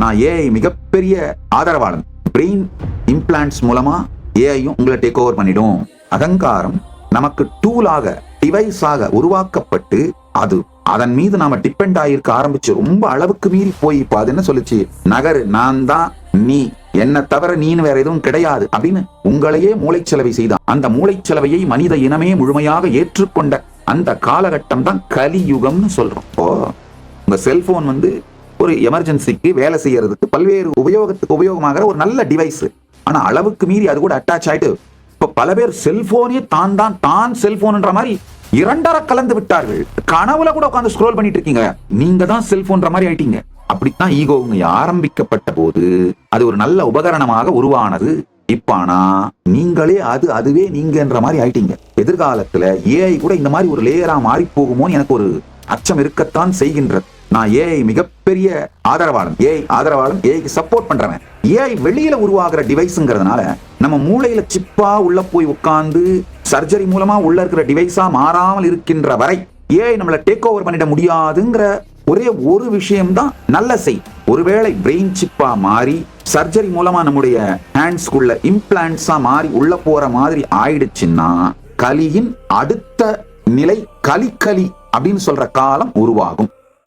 நான் ஏஐ மிகப்பெரிய ஆதரவாளன். Brain implants மூலமா ஏஐயும் உங்களை டேக் ஓவர் பண்ணிடும். அகங்காரம் நமக்கு டூலாக டிவைஸாக உருவாக்கப்பட்டு அது அதன் மீது நாம டிபெண்ட் ஆகிருக்க ஆரம்பிச்சு ரொம்ப அளவுக்கு மீறி போய் இப்போ அது என்ன சொல்லுச்சு? நகர் நான் தான் நீ. என்ன தவிர நீன்னு வேற எதுவும் கிடையாது அப்படின்னு உங்களையே மூளைச்சலவை செய்தான். அந்த மூளைச்சலவையை மனித இனமே முழுமையாக ஏற்றுக்கொண்ட அந்த காலகட்டம் தான் கலியுகம்னு சொல்றோம். உங்க செல்போன் வந்து ஒரு எமர்ஜென்சிக்கு வேலை செய்யறதுக்கு பல்வேறு உபயோகத்துக்கு உபயோகமாகிற ஒரு நல்ல டிவைஸ் ஆனா அளவுக்கு மீறி அது கூட அட்டாச் ஆயிட்டு இப்ப பல பேர் செல்போனே தான் தான் தான் செல்போன்ன்ற மாதிரி இரண்டரை கலந்து விட்டார்கள். கனவுல கூட உட்காந்து ஸ்க்ரோல் பண்ணிட்டு இருக்கீங்க. நீங்க தான் செல்போன்ற மாதிரி ஆயிட்டீங்க. அப்படித்தான் ஈகோவுங்க ஆரம்பிக்கப்பட்ட போது அது ஒரு நல்ல உபகரணமாக உருவானது. இப்ப ஆனா நீங்களே அது அதுவே நீங்கன்ற மாதிரி ஆயிட்டீங்க. எதிர்காலத்துல ஏஐ கூட இந்த மாதிரி ஒரு லேயரா மாறி போகுமோன்னு எனக்கு ஒரு அச்சம் இருக்கத்தான் செய்கின்றது. நான் ஏஐ மிகப்பெரிய ஆதரவாளன் ஏஐ ஆதரவாளன் ஏஐக்கு சப்போர்ட் பண்றவன். ஏஐ வெளியில உருவாகிற டிவைஸ்ங்கிறதுனால நம்ம மூளையில சிப்பா உள்ள போய் உட்கார்ந்து சர்ஜரி மூலமா உள்ள இருக்கிற டிவைஸா மாறாமல் இருக்கின்ற வரை ஏஐ நம்மளை டேக் ஓவர் பண்ணிட முடியாதுங்கிற ஒரே ஒரு விஷயம்தான் நல்ல செய். ஒருவேளை பிரெயின் சிப்பா மாறி சர்ஜரி மூலமா நம்முடைய ஹேண்ட்ஸ்குள்ள இம்ப்ளான்ட்ஸா மாறி உள்ள போற மாதிரி ஆயிடுச்சுன்னா கலியின் அடுத்த நிலை கலிக்கலி அப்படின்னு சொல்ற காலம் உருவாகும்.